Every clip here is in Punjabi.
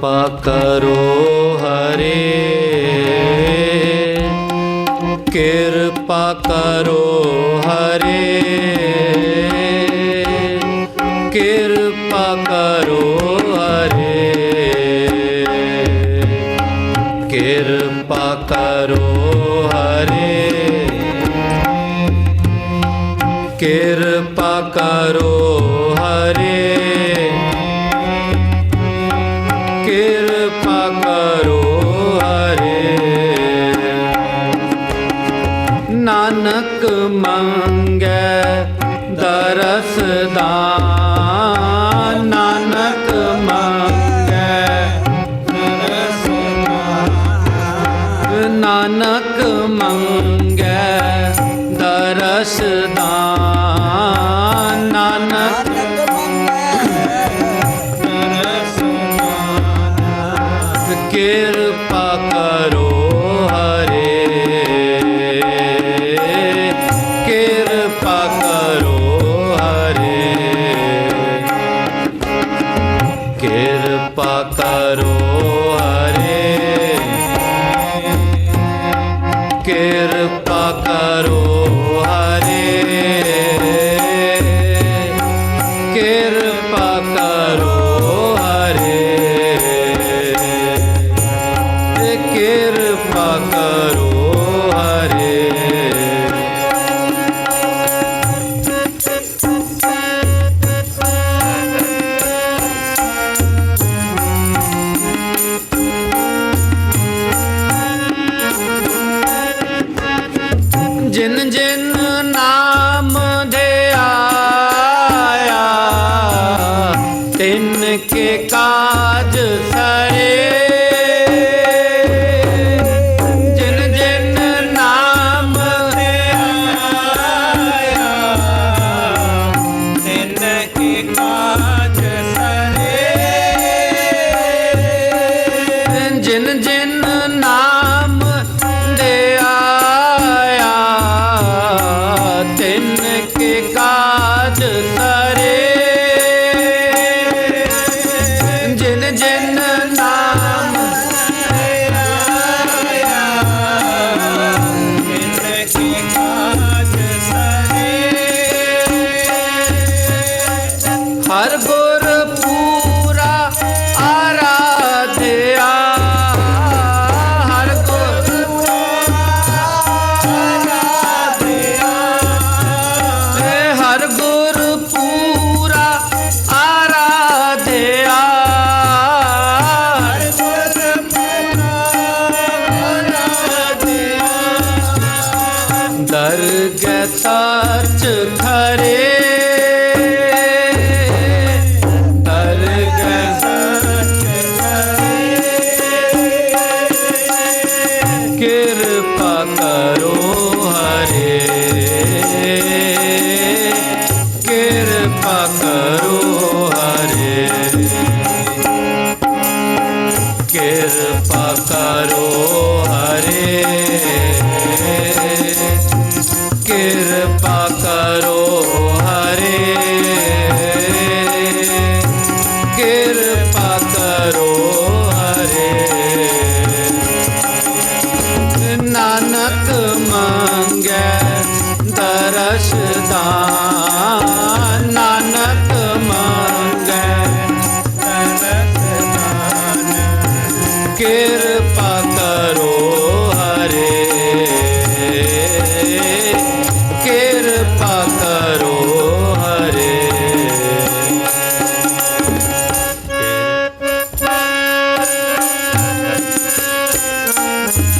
ਕਿਰਪਾ ਕਰੋ ਹਰੇ। ਕਿਰਪਾ ਕਰੋ ਹਰੇ। ਕਿਰਪਾ ਕਰੋ ਹਰੇ। ਕਿਰਪਾ ਕਰੋ ਹਰੇ। ਕਿਰਪਾ ਕਰੋ ਸਰਦਾ ਨਾਨਕ ਮੰਗੈ। ਸਰਦਾ ਨਾਨਕ ਮੰਗੈ ਨਾਨਕ। ਕਿਰ ਕਿਰਪਾ ਕਰੋ ਹਰੇ just Sarbo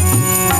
Mm-hmm.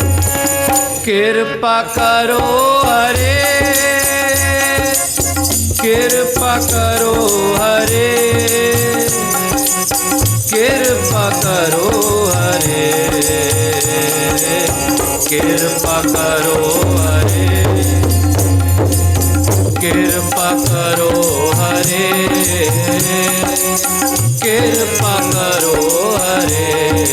ਕਿਰਪਾ ਕਰੋ ਹਰੇ। ਕਿਰਪਾ ਕਰੋ ਹਰੇ। ਕਿਰਪਾ ਕਰੋ ਹਰੇ। ਕਿਰਪਾ ਕਰੋ ਹਰੇ। ਕਿਰਪਾ ਕਰੋ ਹਰੇ। ਕਿਰਪਾ ਕਰੋ ਹਰੇ।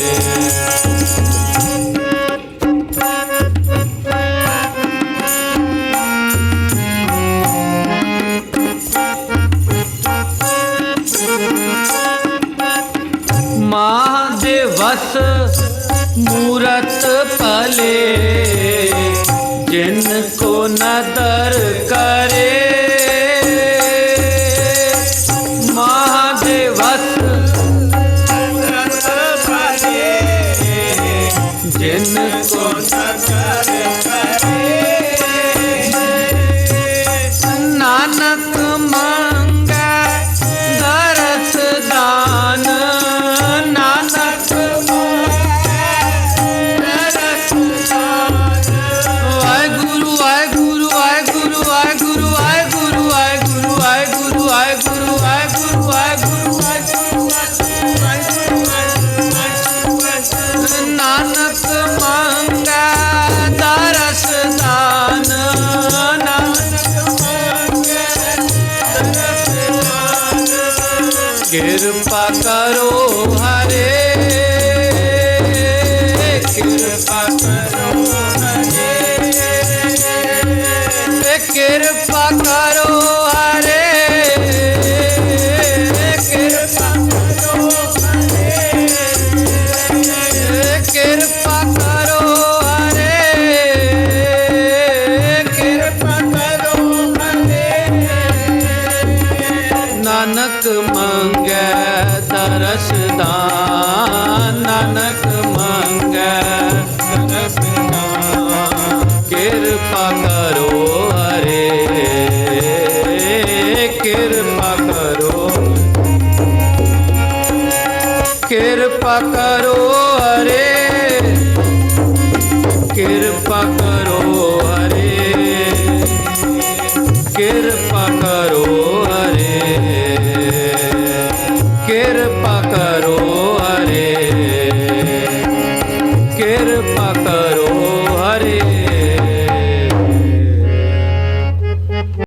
ਕਿਰਪਾ ਕਰੋ ਹਰ ਕਰੋ ਅਰੇ ਕਿਰਪਾ ਕਰੋ।